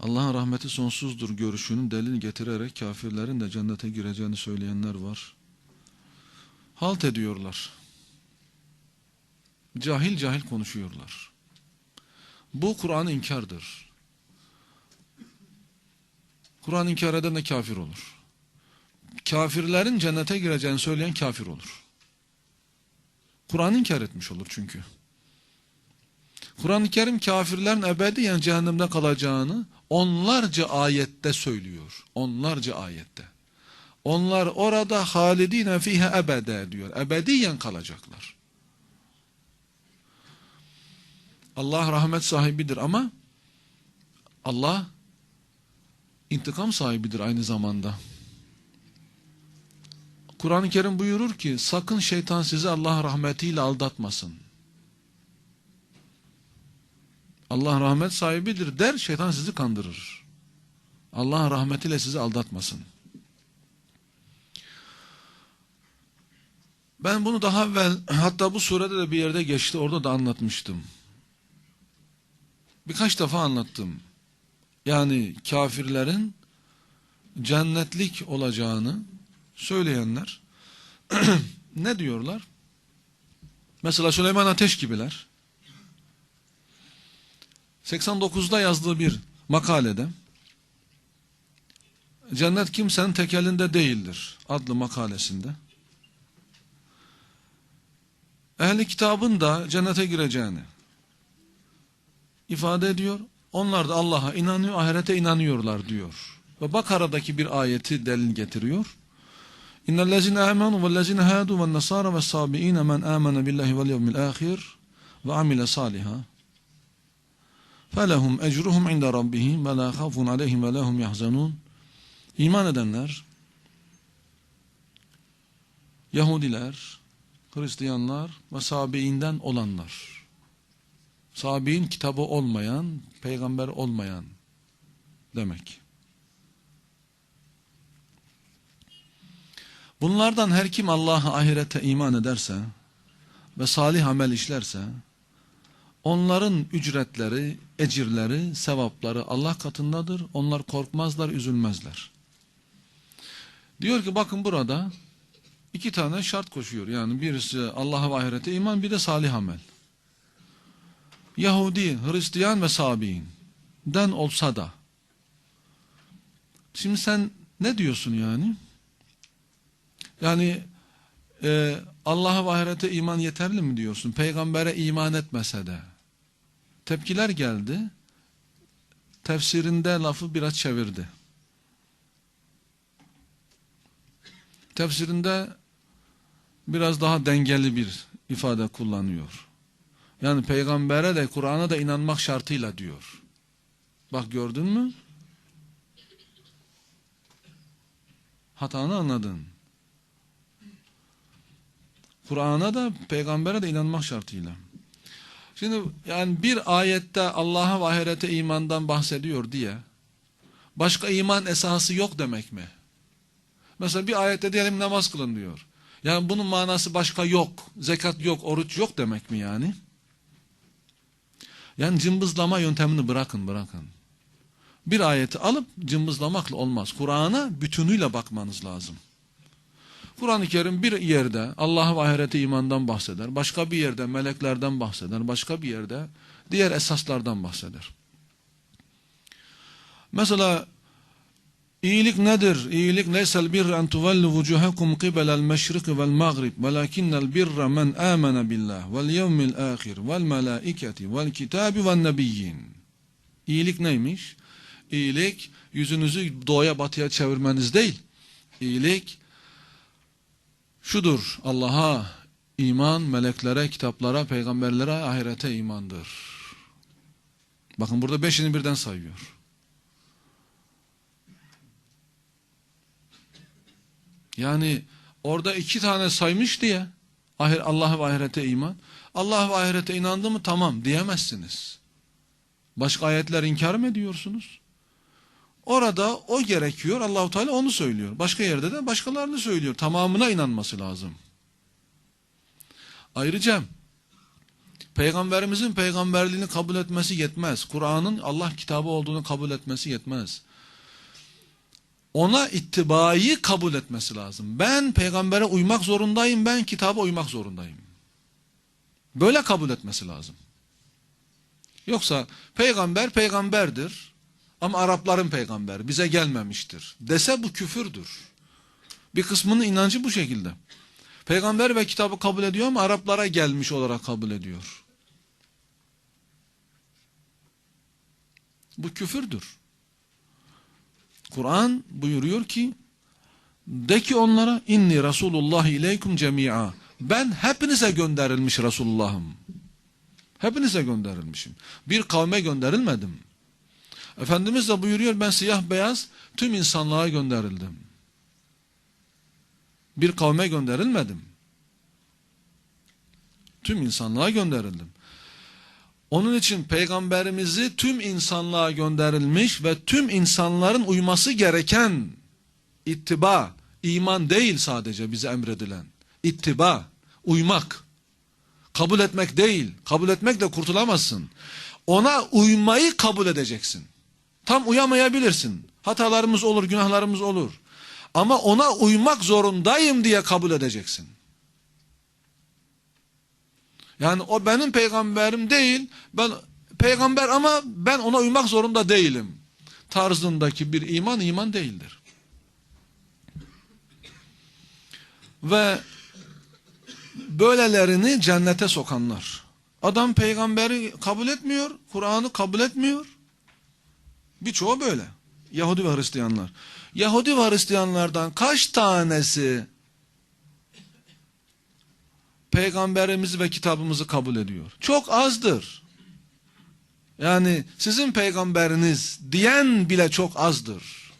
Allah'ın rahmeti sonsuzdur görüşünün delil getirerek kafirlerin de cennete gireceğini söyleyenler var. Halt ediyorlar. Cahil cahil konuşuyorlar. Bu Kur'an inkardır. Kur'an inkar eden de kafir olur. Kafirlerin cennete gireceğini söyleyen kafir olur. Kur'an inkar etmiş olur çünkü. Kur'an-ı Kerim kafirlerin ebediyen cehennemde kalacağını onlarca ayette söylüyor. Onlarca ayette. Onlar orada halidine fihe ebede diyor. Ebediyen kalacaklar. Allah rahmet sahibidir ama Allah intikam sahibidir aynı zamanda. Kur'an-ı Kerim buyurur ki sakın şeytan sizi Allah rahmetiyle aldatmasın. Allah rahmet sahibidir der şeytan sizi kandırır. Allah rahmetiyle sizi aldatmasın. Ben bunu daha evvel hatta bu surede de bir yerde geçti orada da anlatmıştım. Birkaç defa anlattım. Yani kafirlerin cennetlik olacağını söyleyenler ne diyorlar? Mesela Süleyman Ateş gibiler. 89'da yazdığı bir makalede Cennet kimsenin tekelinde değildir adlı makalesinde. Ehli kitabın da cennete gireceğini ifade ediyor. Onlar da Allah'a inanıyor, ahirete inanıyorlar diyor. Ve Bakara'daki bir ayeti delil getiriyor. Hadu ve nasara ve sabiine men amene billahi vel yevmil ahir ve amile saliha. فَلَهُمْ اَجْرُهُمْ عِنْدَ رَبِّهِمْ وَلَا خَوْفٌ عَلَيْهِمْ وَلَا هُمْ يَحْزَنُونَ İman edenler, Yahudiler, Hristiyanlar ve Sabi'inden olanlar. Sabi'in kitabı olmayan, peygamber olmayan demek. Bunlardan her kim Allah'a ahirete iman ederse ve salih amel işlerse, onların ücretleri, ecirleri, sevapları Allah katındadır. Onlar korkmazlar, üzülmezler. Diyor ki bakın burada iki tane şart koşuyor. Yani birisi Allah'a ve ahirete iman, bir de salih amel. Yahudi, Hristiyan ve Sabi'in olsa da. Şimdi sen ne diyorsun yani? Yani e, Allah'a ve ahirete iman yeterli mi diyorsun? Peygambere iman etmese de. Tepkiler geldi. Tefsirinde lafı biraz çevirdi. Tefsirinde biraz daha dengeli bir ifade kullanıyor. Yani peygambere de Kur'an'a da inanmak şartıyla diyor. Bak gördün mü? Hatanı anladın. Kur'an'a da peygambere de inanmak şartıyla. Şimdi yani bir ayette Allah'a ve ahirete imandan bahsediyor diye başka iman esası yok demek mi? Mesela bir ayette diyelim namaz kılın diyor. Yani bunun manası başka yok. Zekat yok, oruç yok demek mi yani? Yani cımbızlama yöntemini bırakın bırakın. Bir ayeti alıp cımbızlamakla olmaz. Kur'an'a bütünüyle bakmanız lazım. Kur'an-ı Kerim bir yerde Allah ve ahirete imandan bahseder. Başka bir yerde meleklerden bahseder. Başka bir yerde diğer esaslardan bahseder. Mesela iyilik nedir? İyilik leysel birre en tuvellu vucuhakum qibelel meşrik vel maghrib velakinnel birre men amene billah vel yevmil ahir vel melaiketi vel kitabi vel nebiyyin. İyilik neymiş? İyilik yüzünüzü doğuya batıya çevirmeniz değil. İyilik şudur Allah'a iman, meleklere, kitaplara, peygamberlere, ahirete imandır. Bakın burada beşini birden sayıyor. Yani orada iki tane saymış diye ahir, Allah ve ahirete iman. Allah ve ahirete inandı mı tamam diyemezsiniz. Başka ayetler inkar mı ediyorsunuz? Orada o gerekiyor. Allahu Teala onu söylüyor. Başka yerde de başkalarını söylüyor. Tamamına inanması lazım. Ayrıca Peygamberimizin peygamberliğini kabul etmesi yetmez. Kur'an'ın Allah kitabı olduğunu kabul etmesi yetmez. Ona ittibayı kabul etmesi lazım. Ben peygambere uymak zorundayım, ben kitaba uymak zorundayım. Böyle kabul etmesi lazım. Yoksa peygamber peygamberdir ama Arapların peygamberi bize gelmemiştir dese bu küfürdür. Bir kısmının inancı bu şekilde. Peygamber ve kitabı kabul ediyor ama Araplara gelmiş olarak kabul ediyor. Bu küfürdür. Kur'an buyuruyor ki de ki onlara inni Resulullah ileykum cemi'a ben hepinize gönderilmiş Resulullah'ım. Hepinize gönderilmişim. Bir kavme gönderilmedim. Efendimiz de buyuruyor ben siyah beyaz tüm insanlığa gönderildim. Bir kavme gönderilmedim. Tüm insanlığa gönderildim. Onun için peygamberimizi tüm insanlığa gönderilmiş ve tüm insanların uyması gereken ittiba, iman değil sadece bize emredilen. İttiba, uymak. Kabul etmek değil. Kabul etmekle kurtulamazsın. Ona uymayı kabul edeceksin. Tam uyamayabilirsin. Hatalarımız olur, günahlarımız olur. Ama ona uymak zorundayım diye kabul edeceksin. Yani o benim peygamberim değil. Ben peygamber ama ben ona uymak zorunda değilim. Tarzındaki bir iman iman değildir. Ve böylelerini cennete sokanlar. Adam peygamberi kabul etmiyor, Kur'an'ı kabul etmiyor. Birçoğu böyle. Yahudi ve Hristiyanlar. Yahudi ve Hristiyanlardan kaç tanesi peygamberimizi ve kitabımızı kabul ediyor? Çok azdır. Yani sizin peygamberiniz diyen bile çok azdır.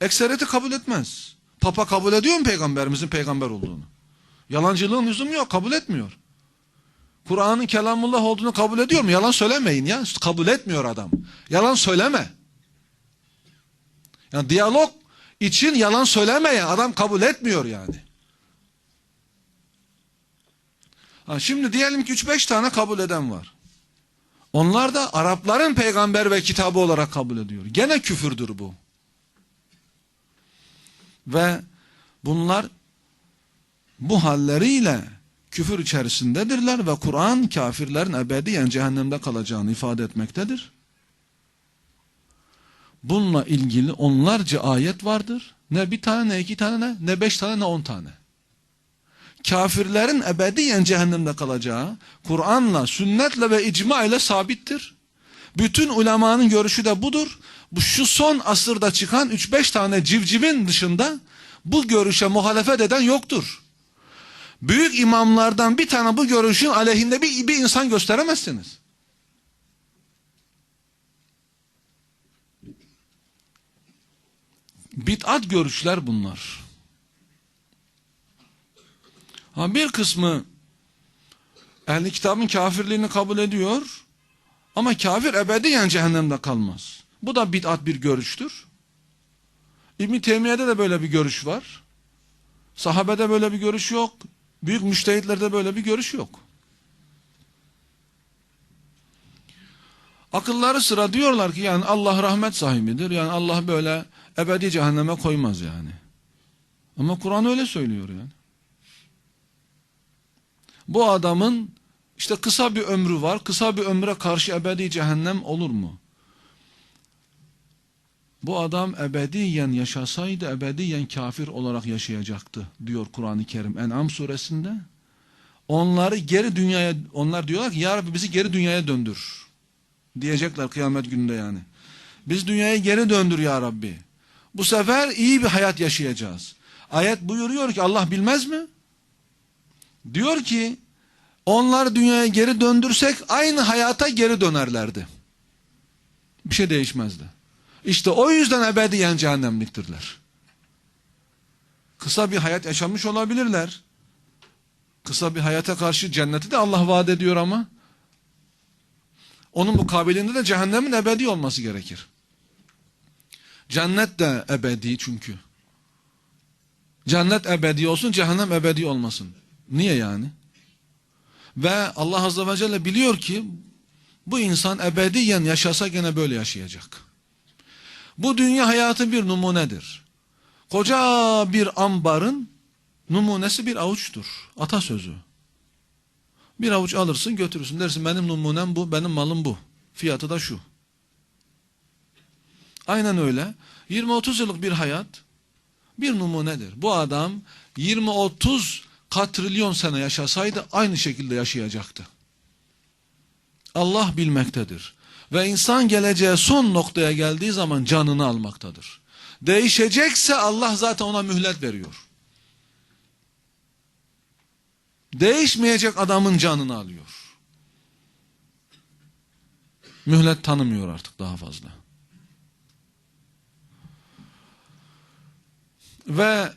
Ekseriyeti kabul etmez. Papa kabul ediyor mu peygamberimizin peygamber olduğunu? Yalancılığın lüzumu yok, kabul etmiyor. Kur'an'ın kelamullah olduğunu kabul ediyor mu? Yalan söylemeyin ya. Kabul etmiyor adam. Yalan söyleme. Yani diyalog için yalan söylemeyen adam kabul etmiyor yani. Ha, şimdi diyelim ki 3-5 tane kabul eden var. Onlar da Arapların peygamber ve kitabı olarak kabul ediyor. Gene küfürdür bu. Ve bunlar bu halleriyle küfür içerisindedirler ve Kur'an kafirlerin ebediyen cehennemde kalacağını ifade etmektedir. Bununla ilgili onlarca ayet vardır. Ne bir tane ne iki tane ne, ne beş tane ne on tane. Kafirlerin ebediyen cehennemde kalacağı Kur'an'la, sünnetle ve icma ile sabittir. Bütün ulemanın görüşü de budur. Bu şu son asırda çıkan 3-5 tane civcivin dışında bu görüşe muhalefet eden yoktur. Büyük imamlardan bir tane bu görüşün aleyhinde bir, bir insan gösteremezsiniz. Bid'at görüşler bunlar. Ha bir kısmı ehli kitabın kafirliğini kabul ediyor ama kafir ebediyen cehennemde kalmaz. Bu da bid'at bir görüştür. İbn Teymiye'de de böyle bir görüş var. Sahabede böyle bir görüş yok. Büyük müştehitlerde böyle bir görüş yok. Akılları sıra diyorlar ki yani Allah rahmet sahibidir. Yani Allah böyle ebedi cehenneme koymaz yani. Ama Kur'an öyle söylüyor yani. Bu adamın işte kısa bir ömrü var. Kısa bir ömre karşı ebedi cehennem olur mu? Bu adam ebediyen yaşasaydı ebediyen kafir olarak yaşayacaktı diyor Kur'an-ı Kerim En'am suresinde. Onları geri dünyaya onlar diyorlar ki ya Rabbi bizi geri dünyaya döndür. Diyecekler kıyamet gününde yani. Biz dünyaya geri döndür ya Rabbi. Bu sefer iyi bir hayat yaşayacağız. Ayet buyuruyor ki Allah bilmez mi? Diyor ki onlar dünyaya geri döndürsek aynı hayata geri dönerlerdi. Bir şey değişmezdi. İşte o yüzden ebediyen cehennemliktirler. Kısa bir hayat yaşamış olabilirler. Kısa bir hayata karşı cenneti de Allah vaat ediyor ama onun mukabilinde de cehennemin ebedi olması gerekir. Cennet de ebedi çünkü. Cennet ebedi olsun, cehennem ebedi olmasın. Niye yani? Ve Allah Azze ve Celle biliyor ki bu insan ebediyen yaşasa gene böyle yaşayacak. Bu dünya hayatı bir numunedir. Koca bir ambarın numunesi bir avuçtur. Atasözü. Bir avuç alırsın götürürsün dersin benim numunem bu, benim malım bu. Fiyatı da şu. Aynen öyle. 20-30 yıllık bir hayat bir numunedir. Bu adam 20-30 katrilyon sene yaşasaydı aynı şekilde yaşayacaktı. Allah bilmektedir. Ve insan geleceğe son noktaya geldiği zaman canını almaktadır. Değişecekse Allah zaten ona mühlet veriyor. Değişmeyecek adamın canını alıyor. Mühlet tanımıyor artık daha fazla. Ve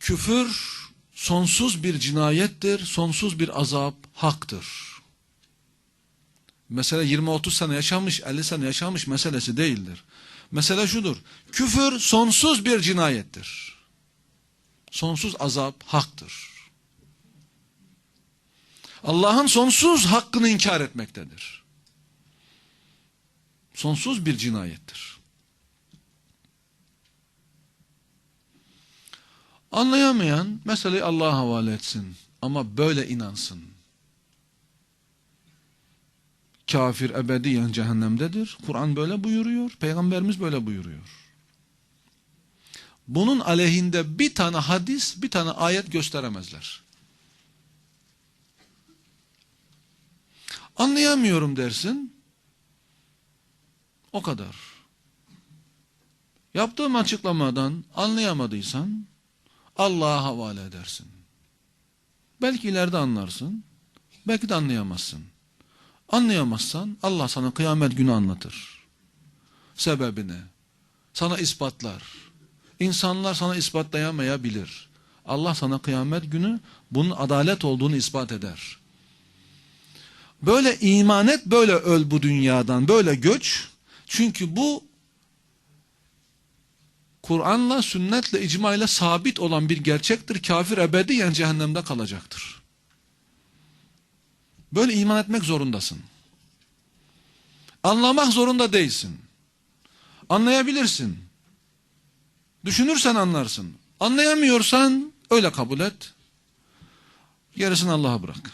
küfür sonsuz bir cinayettir, sonsuz bir azap haktır. Mesela 20-30 sene yaşamış, 50 sene yaşamış meselesi değildir. Mesele şudur, küfür sonsuz bir cinayettir. Sonsuz azap haktır. Allah'ın sonsuz hakkını inkar etmektedir. Sonsuz bir cinayettir. Anlayamayan meseleyi Allah'a havale etsin. Ama böyle inansın. Kafir ebediyen cehennemdedir. Kur'an böyle buyuruyor. Peygamberimiz böyle buyuruyor. Bunun aleyhinde bir tane hadis, bir tane ayet gösteremezler. Anlayamıyorum dersin. O kadar. Yaptığım açıklamadan anlayamadıysan Allah'a havale edersin. Belki ileride anlarsın, belki de anlayamazsın. Anlayamazsan Allah sana kıyamet günü anlatır. Sebebini, sana ispatlar. İnsanlar sana ispatlayamayabilir. Allah sana kıyamet günü bunun adalet olduğunu ispat eder. Böyle iman et, böyle öl bu dünyadan, böyle göç. Çünkü bu Kur'an'la, sünnetle, icma ile sabit olan bir gerçektir. Kafir ebediyen cehennemde kalacaktır. Böyle iman etmek zorundasın. Anlamak zorunda değilsin. Anlayabilirsin. Düşünürsen anlarsın. Anlayamıyorsan öyle kabul et. Gerisini Allah'a bırak.